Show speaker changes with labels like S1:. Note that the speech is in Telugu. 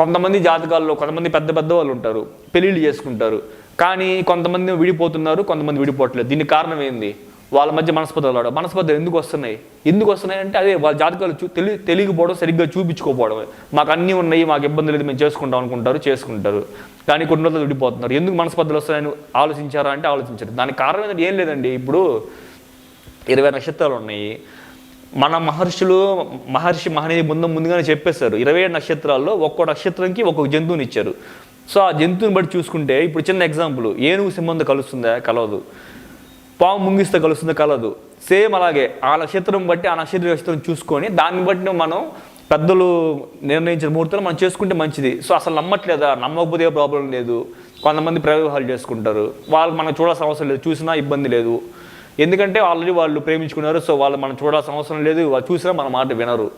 S1: కొంతమంది జాతకాల్లో కొంతమంది పెద్ద పెద్ద వాళ్ళు ఉంటారు పెళ్ళిళ్ళు చేసుకుంటారు. కానీ కొంతమంది విడిపోతున్నారు కొంతమంది విడిపోవట్లేదు. దీనికి కారణం ఏంది? వాళ్ళ మధ్య మనస్పర్ధలు రావడం. మనస్పర్ధలు ఎందుకు వస్తున్నాయి? ఎందుకు వస్తున్నాయి అంటే అదే వాళ్ళ జాతకాలు చూ తెలి తెలియకపోవడం సరిగ్గా చూపించుకోకపోవడం. మాకు అన్నీ ఉన్నాయి మాకు ఇబ్బంది లేదు మేము చేసుకుంటాం అనుకుంటారు చేసుకుంటారు. కానీ కొన్ని రోజులు విడిపోతున్నారు. ఎందుకు మనస్పర్ధలు వస్తాయని ఆలోచించారా అంటే ఆలోచించారు. దానికి కారణం ఏంటంటే ఏం లేదండి. ఇప్పుడు ఇరవై నక్షత్రాలు ఉన్నాయి. మన మహర్షులు మహర్షి మహనీయ బృందం ముందుగానే చెప్పేశారు ఇరవై ఏడు నక్షత్రాల్లో ఒక్కో నక్షత్రంకి ఒక్కొక్క జంతువుని ఇచ్చారు. సో ఆ జంతువుని బట్టి చూసుకుంటే ఇప్పుడు చిన్న ఎగ్జాంపుల్ ఏనుగు సింహంతో కలుస్తుందా? కలవదు. పాము ముంగిస్తే కలుస్తుందా? కలదు సేమ్ అలాగే ఆ నక్షత్రం బట్టి ఆ నక్షత్ర నక్షత్రం చూసుకొని దాన్ని బట్టి మనం పెద్దలు నిర్ణయించిన ముహూర్తాలు మనం చేసుకుంటే మంచిది. సో అసలు నమ్మట్లేదా? నమ్మకపోతే ప్రాబ్లం లేదు. కొంతమంది ప్రయోగాలు చేసుకుంటారు. వాళ్ళు మనం చూడాల్సిన అవసరం లేదు. చూసినా ఇబ్బంది లేదు. ఎందుకంటే ఆల్రెడీ వాళ్ళు ప్రేమించుకున్నారు సో వాళ్ళు మనం చూడాల్సిన అవసరం లేదు. వాళ్ళు చూసినా మన మాట వినరు.